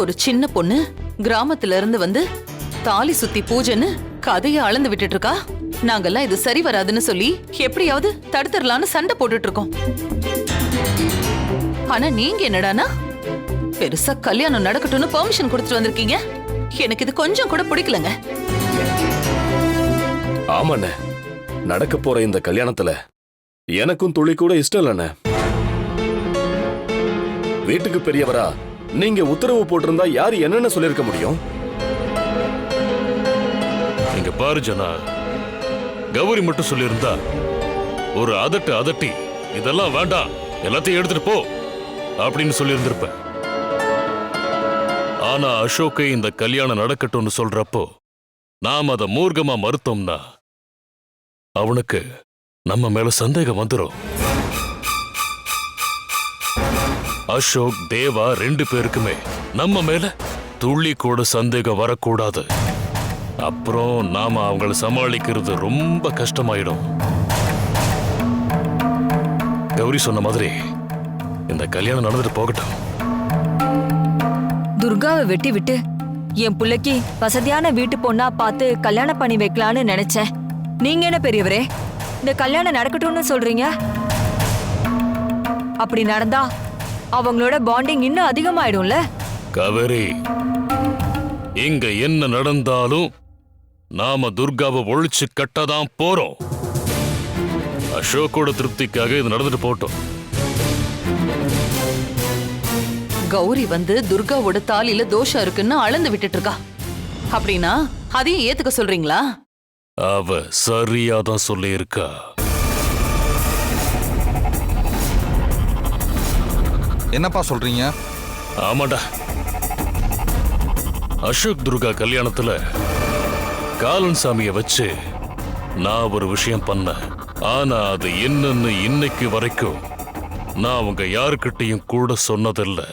ஒரு சின்ன பொண்ணு. கிராமத்துல இருந்து வந்து தாலி சுத்தி பூஜைன்னு கதையை அளந்து விட்டுட்டு இருக்கா நாங்கெல்லாம் இது சரி வராதுன்னு சொல்லி எப்படியாவது தடுத்துடலான்னு சண்டை போட்டுட்டு இருக்கோம் ஆனா நீங்க என்னடானா பெருசா கல்யாணம் நடக்கட்டும்னு பெர்மிஷன் கொடுத்துட்டு வந்திருக்கீங்க. எனக்கு இது கொஞ்சம் கூட பிடிக்கலங்க. ஆமாண்ண. நடக்க போற இந்த கல்யாணத்துல எனக்கும் துளி கூட இஷ்டம் இல்லண்ண. வீட்டுக்கு பெரியவரா நீங்க உத்தரவு போட்டிருந்தா யாரு என்னென்ன சொல்லிருக்க முடியும்? நீங்க பாரு ஜனா. கௌரி மட்டும் சொல்லியிருந்தா ஒரு அதட்டு அதட்டி இதெல்லாம் வேண்டாம் எல்லாத்தையும் எடுத்துட்டு போ அப்படின்னு சொல்லியிருந்திருப்பேன். ஆனா அசோக்கை இந்த கல்யாணம் நடக்கட்டும்னு சொல்றப்போ நாம் அதை மூர்க்கமா மறுத்தோம்னா அவனுக்கு நம்ம மேல சந்தேகம் வந்துரும். அசோக் தேவா ரெண்டு பேருக்குமே நம்ம மேல துள்ளி கூட சந்தேகம் வரக்கூடாது. அப்புறம் நாம அவங்கள சமாளிக்கிறது ரொம்ப கஷ்டமாயிடும். கௌரி சொன்ன மாதிரி இந்த கல்யாணம் நடந்துட்டு போகட்டும். துர்காவை வெட்டி விட்டு என் பிள்ளைக்கு வசதியான வீட்டு பொண்ணா பார்த்து கல்யாணம் பண்ணி வைக்கலான்னு நினைச்சேன். நீங்க என்ன பெரியவரே? இந்த கல்யாணம் நடக்கட்டும்னு சொல்றீங்க? அப்படி நடந்தா அவங்களோட பாண்டிங் இன்னும் அதிகமாயிடும்ல? காவேரி இங்க என்ன நடந்தாலும் நாம துர்காவை ஒழிச்சு கட்டதான் போறோம். அசோக்கோட திருப்திக்காக இது நடந்துட்டு போட்டோம் கௌரி வந்து துர்காவோட தாலியில தோஷம் இருக்குன்னு அளந்து விட்டுட்டு இருக்கா அப்படின்னா அதையும் ஏத்துக்க சொல்றீங்களா? அவ சரியாதான் சொல்லியிருக்கா. என்னப்பா சொல்றீங்க? ஆமாடா. அசோக் துர்கா கல்யாணத்துல காலன் சாமிய வச்சு நான் ஒரு விஷயம் பண்ணேன். ஆனா அது என்னன்னு இன்னைக்கு வரைக்கும் நான் அவங்க யாருக்கிட்டையும் கூட சொன்னதில்லை.